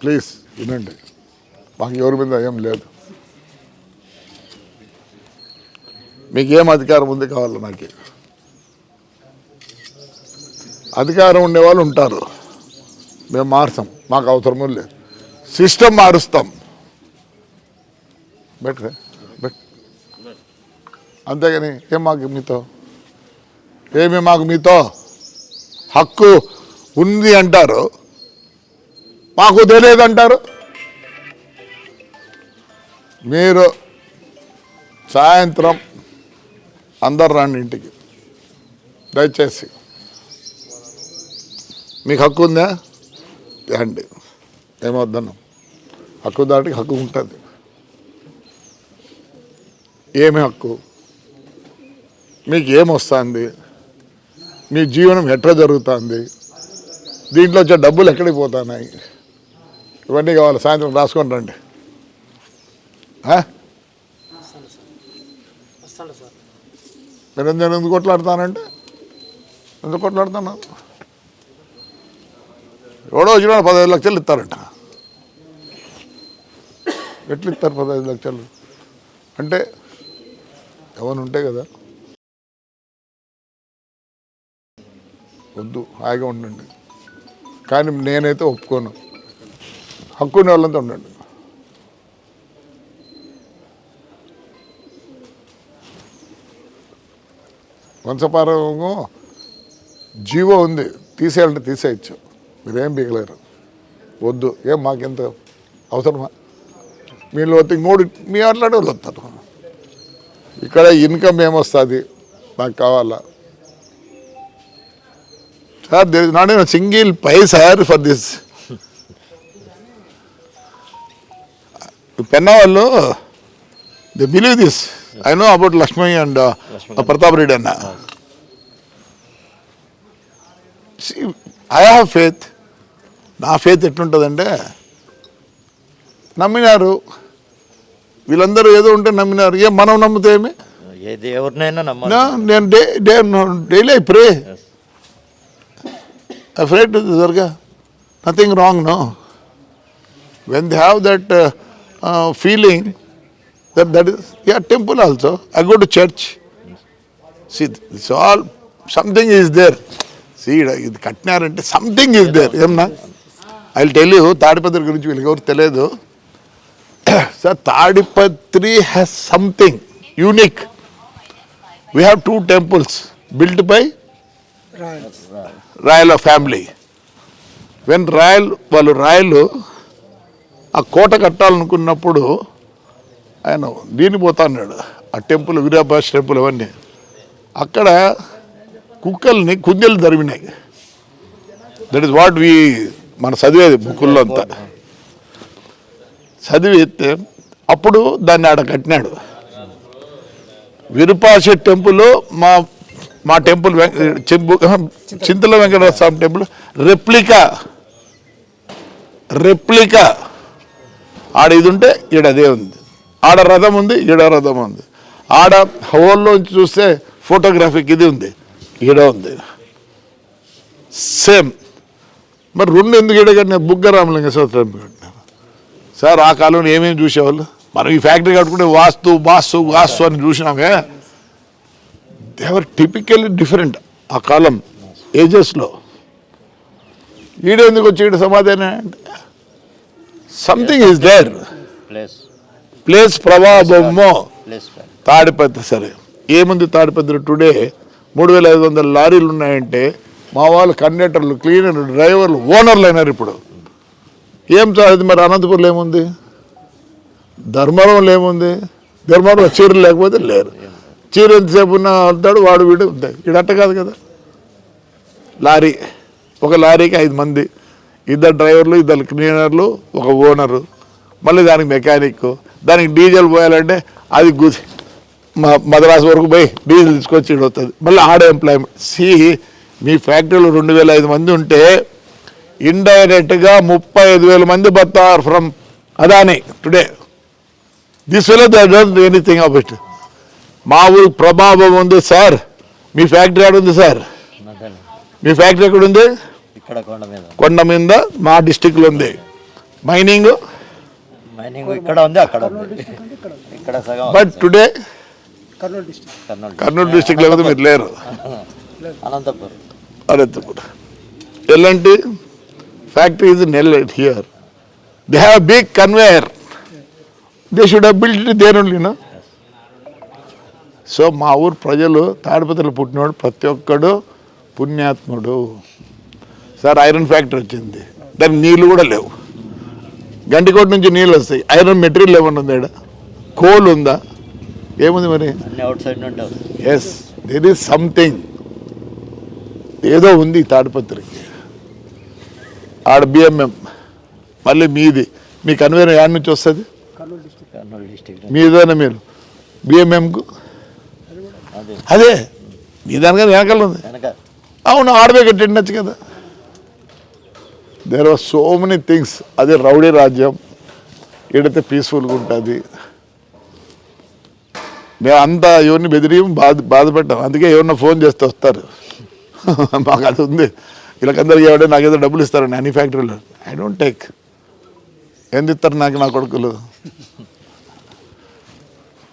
Please వినండి. మాకు ఎవరి మీద ఏం లేదు. మీకు ఏం అధికారం ఉంది కావాలి నాకు? అధికారం ఉండేవాళ్ళు ఉంటారు. మేము మారుస్తాం. మాకు అవసరం లేదు. సిస్టమ్ మారుస్తాం. బెటర్? బెట్ అంతేగాని ఏం మాకు మీతో? ఏమి మాకు మీతో? హక్కు ఉంది అంటారు. మాకు తెలియదంటారు. మీరు సాయంత్రం అందరు రండి ఇంటికి. దయచేసి. మీకు హక్కు ఉందా? అండి ఏమవుద్దన్నాం హక్కు దాటికి హక్కు ఉంటుంది. ఏమి హక్కు? మీకు ఏమొస్తుంది మీ జీవనం ఎట్లా జరుగుతుంది? దీంట్లో వచ్చే డబ్బులు ఎక్కడికి పోతున్నాయి ఇవన్నీ కావాలి. సాయంత్రం రాసుకొని రండి. ఆ? మీరు ఎందుకు ఎందుకు ఎందుకు కొట్లాడుతున్నా ఎవడో వచ్చిన పదహైదు లక్షలు ఇస్తారంట. ఎట్లు ఇస్తారు పదహైదు లక్షలు? అంటే ఎవరు ఉంటే కదా. వద్దు హాయిగా ఉండండి. కానీ నేనైతే ఒప్పుకోను. హక్కున్న వాళ్ళంతా ఉండండి. వంశపారము జీవో ఉంది తీసేయాలంటే తీసేయచ్చు. మీరేం బీగలేరు వద్దు. ఏం మాకెంత అవసరమా? మీలో వస్తే ఇంకోటి మీ అట్లాంటి వాళ్ళు వస్తారు. ఇక్కడ ఇన్కమ్ ఏమొస్తుంది? నాకు కావాలా? Sir there is not a single pie sir for this. పెన్న వాళ్ళు the believe this I know about Lakshmi and Pratap Reddy అన్న ఐ హ్యావ్ ఫేత్ నా ఫేత్ ఎట్లుంటుందంటే నమ్మినారు. వీళ్ళందరూ ఏదో ఉంటే నమ్మినారు. ఏం మనం నమ్మితే ఏమి? నేను day day daily I pray. I pray to Durga nothing wrong no when they have that feeling that that is a temple also I go to church see it's all something is there see ఇది కట్టినారంటే something is there ఏమన్నా? I tell you Tadipatri గురించి వీళ్ళకి ఎవరు తెలియదు. Sir Tadipatri has something unique we have two temples built by Rayala family when royal వాళ్ళు రాయలు ఆ కోట కట్టాలనుకున్నప్పుడు ఆయన దీని పోతా అన్నాడు. ఆ టెంపుల్ వీరాభాష్ టెంపుల్ అవన్నీ. అక్కడ కుక్కల్ని కుందెలు తరిమినాయి. దట్ ఇస్ వాట్ వి మన చదివేది బుక్కుల్లో అంతా. చదివితే అప్పుడు దాన్ని ఆడ కట్టినాడు. విరూపాక్ష టెంపుల్ మా మా టెంపుల్ వెంక- చెంబు Chintala Venkateswara Swamy temple replica replica. ఆడ ఇది ఉంటే ఈడ అదే ఉంది. ఆడ రథం ఉంది ఈడ రథం ఉంది. ఆడ హోల్లోంచి చూస్తే ఫోటోగ్రాఫిక్ ఇది ఉంది ఈడ ఉంది. సేమ్ మరి రెండు ఎందుకు ఈడ కట్టిన బుగ్గ రామలింగ సోత్రం కట్టినారు సార్ ఆ కాలంలో ఏమేమి చూసేవాళ్ళు? మనం ఈ ఫ్యాక్టరీ కట్టుకుంటే వాస్తు వాస్తు వాస్తు అని చూసినామే దేవర్ టిపికల్లీ డిఫరెంట్ ఆ కాలం ఏజెస్లో ఈడెందుకు వచ్చి ఈడ సమాధానం అంటే something is there place place ప్రభావమో Tadipatri సరే. ఏముంది తాడిపత్రి టుడే మూడు వేల ఐదు వందల లారీలు ఉన్నాయంటే మా వాళ్ళు కండక్టర్లు క్లీనర్లు డ్రైవర్లు ఓనర్లు అయినారు ఇప్పుడు. ఏం అది మరి అనంతపురంలో ఏముంది? ధర్మవరంలో ఏముంది? ధర్మవరంలో చీరలు లేకపోతే లేరు. చీర ఎంతసేపు ఉన్నా అంటాడు వాడు వీడు ఉంటాయి ఇడట్ట కాదు కదా. లారీ. ఒక లారీకి ఐదు మంది. ఇద్దరు డ్రైవర్లు ఇద్దరు క్లీనర్లు ఒక ఓనరు మళ్ళీ దానికి మెకానిక్. దానికి డీజిల్ పోయాలంటే అది గుది మా మద్రాసు వరకు పోయి డీజిల్ తీసుకొచ్చి వస్తుంది మళ్ళీ ఆడ ఎంప్లాయ్మెంట్ సి మీ ఫ్యాక్టరీలో రెండు వేల ఐదు మంది ఉంటే ఇండైరెక్ట్గా ముప్పై ఐదు వేల మంది బతారు ఫ్రమ్ అదాని టుడే. దిస్ వేలో డోంట్ ఎనీథింగ్ ఆఫ్ ఇట్ మా ఊరికి ప్రభావం ఉంది సార్. మీ ఫ్యాక్టరీ ఎక్కడ ఉంది సార్. మీ ఫ్యాక్టరీ ఎక్కడ ఉంది? ఇక్కడ కొండ మీద మా డిస్టిక్లో ఉంది. మైనింగ్ మైనింగ్ ఇక్కడ ఉంది అక్కడ ఉంది. ఇక్కడ సగం బట్ టుడే కర్నూలు డిస్టిక్ లేకపోతే మీరు లేరు. అనంతపురం. అనంతపురం. ఎలాంటి factory is nil here they have big conveyor they should have build there ఓన్లీనా so మా ఊరు ప్రజలు తాడిపత్రులు పుట్టినవాడు ప్రతి ఒక్కడు పుణ్యాత్ముడు. సార్ ఐరన్ ఫ్యాక్టరీ వచ్చింది. దానికి నీళ్ళు కూడా లేవు. గంటికోట నుంచి నీళ్ళు వస్తాయి. ఐరన్ మెటీరియల్ ఏమన్నా ఉందా ఈడ? కోల్ ఉందా? ఏముంది మరి? అన్ని అవుట్ సైడ్ నుండి వస్తుంది ఎస్ దేర్ ఈస్ సంథింగ్ ఏదో ఉంది ఈ తాడిపత్రికి. ఆడ బిఎంఎం మళ్ళీ మీది. మీ కన్వేర్ యాడ్ నుంచి వస్తుంది? మీదేనా మీరు? బిఎంఎంకు అదే. అదే. మీ దానికన్నా వెనకాల ఉంది. అవును ఆడవే కట్టిండొచ్చు కదా. There are so many things అదే రౌడీ రాజ్యం. ఏడైతే పీస్ఫుల్గా ఉంటుంది. మేము అంతా ఎవరిని బెదిరి బాధ బాధపెట్టాం అందుకే ఎవరన్నా ఫోన్ చేస్తే వస్తారు. మాకు అది ఉంది. వీళ్ళకందరికి ఎవడే నాకేదో డబ్బులు ఇస్తారండి అన్ని ఫ్యాక్టరీలో ఐ డోంట్ టేక్ ఎంత ఇస్తారు నాకు నా కొడుకులు?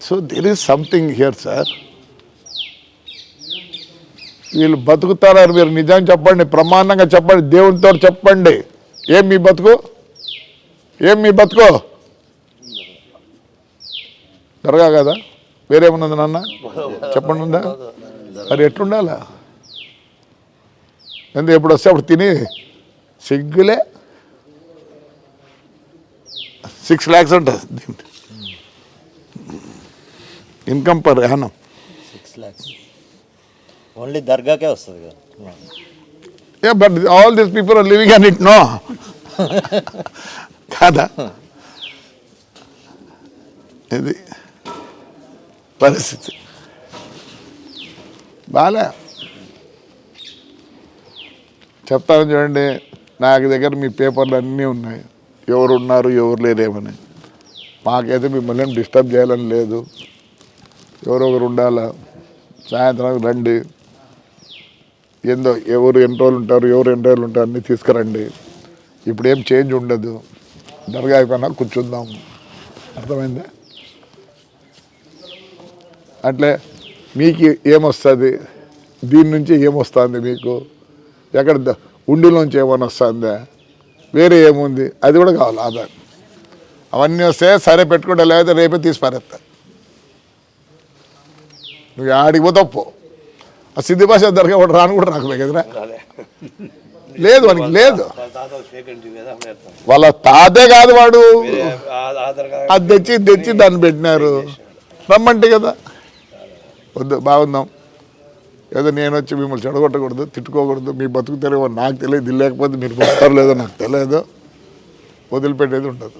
So there is something here sir వీళ్ళు బతుకుతారని మీరు నిజం చెప్పండి ప్రమాణంగా చెప్పండి దేవునితో చెప్పండి. ఏం మీ బతుకు? ఏం మీ బతుకు? దొరగా కదా? వేరేమున్నది నాన్న? చెప్పండి ఉందా మరి ఎట్లుండాలా? ఎందుకు ఎప్పుడు వస్తే అప్పుడు తిని సిగ్గులే? సిక్స్ ల్యాక్స్ ఉంటుంది income per annum. Six lakhs. Only దర్గాకే వస్తుంది కదా Yeah, but all these people are living on it, no? కాదా ఇది పరిస్థితి. బాలే. చెప్తాను చూడండి నాకు దగ్గర మీ పేపర్లు అన్నీ ఉన్నాయి. ఎవరు ఉన్నారు ఎవరు లేరేమని. మాకైతే మిమ్మల్ని ఏం డిస్టర్బ్ చేయాలని లేదు. ఎవరో ఒకరు ఉండాలా? సాయంత్రం రండి. ఏందో ఎవరు ఎన్ని రోజులు ఉంటారు ఎవరు ఎన్ని రోజులు ఉంటారు అన్నీ తీసుకురండి. ఇప్పుడు ఏం చేంజ్ ఉండదు. దర్గా అయిపోయినా కూర్చుందాం. అర్థమైందా? అట్లే మీకు ఏమొస్తుంది? దీని నుంచి ఏమొస్తుంది మీకు? ఎక్కడ ఉండిలోంచి ఏమైనా వస్తుందా? వేరే ఏముంది? అది కూడా కావాలి ఆధార్. అవన్నీ వస్తే సరే పెట్టుకుంటా లేకపోతే రేపే తీసి పారేస్తా. నువ్వు ఆడికి పోతావు ఆ సిద్ధి భాష దర్గా కూడా రాను కూడా రాకపోయి కదరా? లేదు వానికి లేదు. వాళ్ళ తాతే కాదు వాడు. అది తెచ్చి తెచ్చి దాన్ని పెట్టినారు. రమ్మంటే కదా. వద్దు బాగుందాం. ఏదో నేను వచ్చి మిమ్మల్ని చెడగొట్టకూడదు తిట్టుకోకూడదు మీ బతుకు తెలియదు నాకు తెలియదు ఇది లేకపోతే మీరు వస్తారో లేదో నాకు తెలియదు. వదిలిపెట్టేది ఉండదు.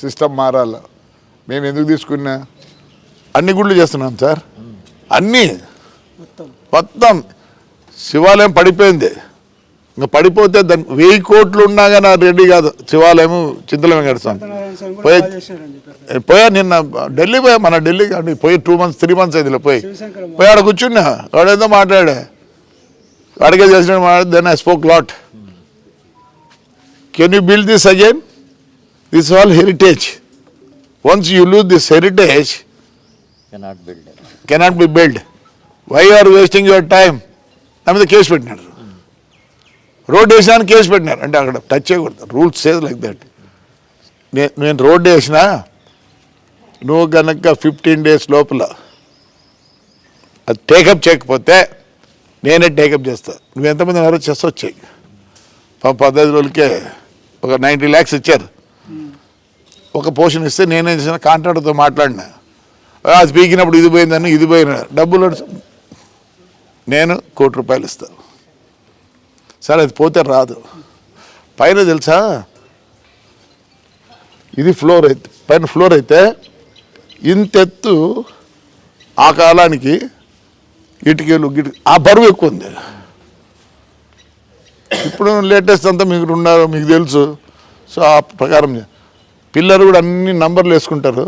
సిస్టమ్ మారాల. మేము ఎందుకు తీసుకున్నా? అన్ని గుళ్ళు చేస్తున్నాం సార్. అన్నీ. మొత్తం. శివాలయం పడిపోయింది. ఇంకా పడిపోతే దాని వెయ్యి కోట్లు ఉన్నా కానీ రెడీ కాదు. శివాలయం చింతల వెంకట స్వామి. సత్యనారాయణ స్వామి కూడా పోయి పోయా నిన్న ఢిల్లీ పోయా? మన ఢిల్లీ కానీ పోయి టూ మంత్స్ త్రీ మంత్స్ అయింది పోయి. శివశంకర పోయి ఆడ కూర్చున్నా. వాడేదో మాట్లాడా? అడిగే చేసిన మాట్లాడి then I spoke lot can you build this again this all heritage once you lose this heritage cannot build cannot be build why are wasting your time నా మీద కేసు పెట్టినారు రోడ్ వేసినాను కేసు పెట్టినారు. అంటే అక్కడ టచ్ చేయకూడదు. Rules Sage like that నేను నేను రోడ్డు వేసినా నువ్వు కనుక ఫిఫ్టీన్ డేస్ లోపల అది టేకప్ చేయకపోతే నేనే టేకప్ చేస్తాను నువ్వు ఎంతమంది ఎవరో చెస్ వచ్చాయి. పదహైదు రోజులకే ఒక నైంటీ ల్యాక్స్ ఇచ్చారు. ఒక పోర్షన్ ఇస్తే నేనేం చేసిన కాంట్రాక్టర్తో మాట్లాడినా. అది పీకినప్పుడు ఇది పోయిందని ఇది పోయిన. డబ్బులు నేను కోటి రూపాయలు ఇస్తాను సరే అది పోతే రాదు. పైన తెలుసా? ఇది ఫ్లోర్ అయితే పైన ఫ్లోర్ అయితే ఇంతెత్తు ఆ కాలానికి ఇటుకలు గిటి ఆ బరువు ఎక్కువ ఉంది. ఇప్పుడు లేటెస్ట్ అంతా మీకు ఉన్నారు మీకు తెలుసు. సో ఆ ప్రకారం పిల్లలు కూడా అన్ని నంబర్లు వేసుకుంటారు.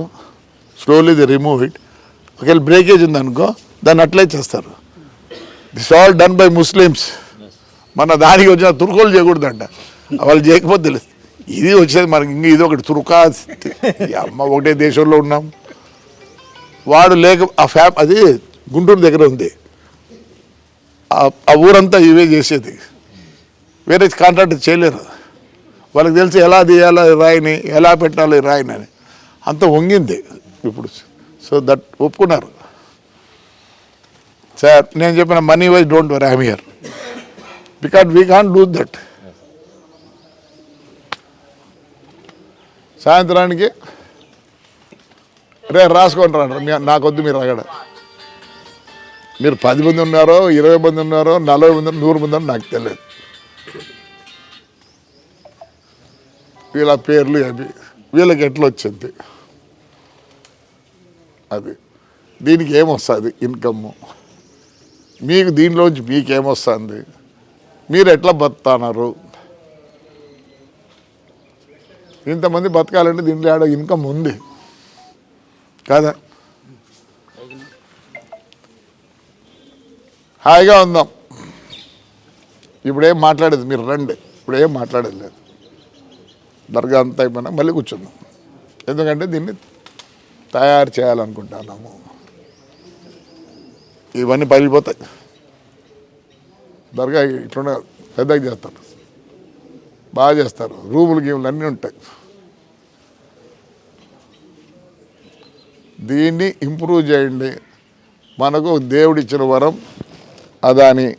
Slowly the remove it. ఒకవేళ బ్రేకేజ్ ఉందనుకో దాన్ని అట్లే చేస్తారు. It's all done by Muslims మన దానికి వచ్చిన తురుకోలు చేయకూడదంట. వాళ్ళు చేయకపోతే తెలుసు. ఇది వచ్చేది మనకి ఇంకా ఇది ఒకటి తురుకా. అమ్మ ఒకటే దేశంలో ఉన్నాం. వాడు లేక ఆ ఫ్యామ్ అది గుంటూరు దగ్గర ఉంది. ఆ- ఆ ఊరంతా ఇవే చేసేది. వేరే కాంట్రాక్ట్ చేయలేరు. వాళ్ళకి తెలిసి ఎలా తీయాలి రాయిని ఎలా పెట్టాలి రాయిని అని. అంత వంగింది ఇప్పుడు. సో దట్ ఒప్పుకున్నారు. సార్ నేను చెప్పిన money wise don't worry I'm here because we can do that సాయంత్రానికి రే రాసుకోండి రండి. నాకొద్దు మీరు అక్కడ మీరు పది మంది ఉన్నారో ఇరవై మంది ఉన్నారో నలభై మంది నూరు మంది నాకు తెలియదు. వీళ్ళ పేర్లు అవి వీళ్ళకి ఎట్లా వచ్చింది? అది. దీనికి ఏమొస్తుంది ఇన్కమ్ మీకు దీనిలోంచి మీకేమొస్తుంది? మీరు ఎట్లా బతుకుతున్నారు? ఇంతమంది బతకాలంటే దీంట్లో ఆడ ఇన్కమ్ ఉంది. కాదా? హాయిగా ఉందాం. ఇప్పుడేం మాట్లాడేది? మీరు రండి. ఇప్పుడేం మాట్లాడేది లేదు. దర్గా అంతా అయిపోయినా మళ్ళీ కూర్చున్నాం ఎందుకంటే దీన్ని తయారు చేయాలనుకుంటున్నాము. ఇవన్నీ పగిలిపోతాయి దర్గా ఇట్లుండే పెద్దగా చేస్తారు. బాగా చేస్తారు. రూములు గీములు అన్నీ ఉంటాయి. దీన్ని ఇంప్రూవ్ చేయండి. మనకు దేవుడిచ్చిన వరం అదాని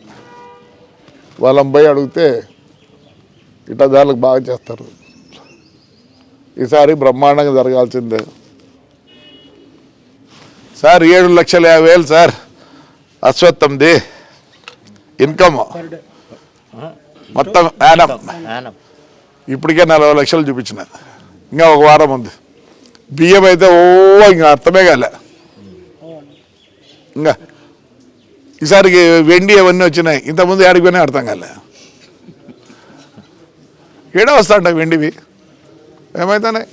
వాళ్ళని పోయి అడిగితే ఇట్లా దానికి బాగా చేస్తారు. ఈసారి బ్రహ్మాండంగా జరగాల్సిందే. సార్ ఏడు లక్షల యాభై వేలు సార్. అశ్వత్థంది ఇన్కమ్. మొత్తం యానం ఇప్పటికే నలభై లక్షలు చూపించిన. ఇంకా ఒక వారం ఉంది. బియ్యం అయితే ఓ ఇంకా అర్థమే కాలే. ఇంకా ఈసారికి వెండి అవన్నీ వచ్చినాయి. ఇంతకుముందు ఏడిపోయినా అర్థం కాలే. ఏడా వస్తాంట వెండివి. ఏమవుతున్నాయి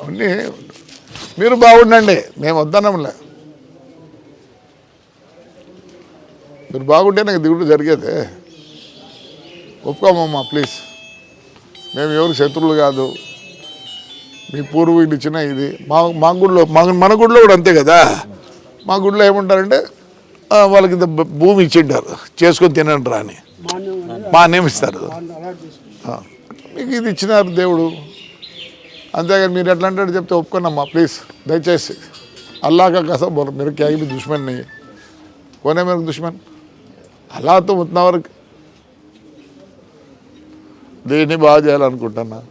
అవన్నీ మీరు బాగుండండి. మేము వద్దనంలే మీరు బాగుంటే నాకు దిగుడు జరిగేదే. ఒప్పుకోమమ్మా ప్లీజ్ మేము ఎవరు శత్రువులు కాదు. మీ పూర్వీకులు ఇచ్చిన ఇది. మా మా గుడిలో మా మన గుడిలో కూడా అంతే కదా. మా గుడిలో ఏమంటారంటే వాళ్ళకి భూమి ఇచ్చింటారు. చేసుకొని తినండి రా అని. మా నియమిస్తారు మీకు ఇది ఇచ్చినారు దేవుడు. అంతేగాని మీరు ఎట్లా అంటే చెప్తే ఒప్పుకున్నామ్మా ప్లీజ్ దయచేసి. అల్లాక కసం మీరు క్యాగి దుష్మన్ కొనే మీరు దుష్మన్. అలా తుమ్ముతున్నా వరకు. దీన్ని బాగా చేయాలనుకుంటున్నా.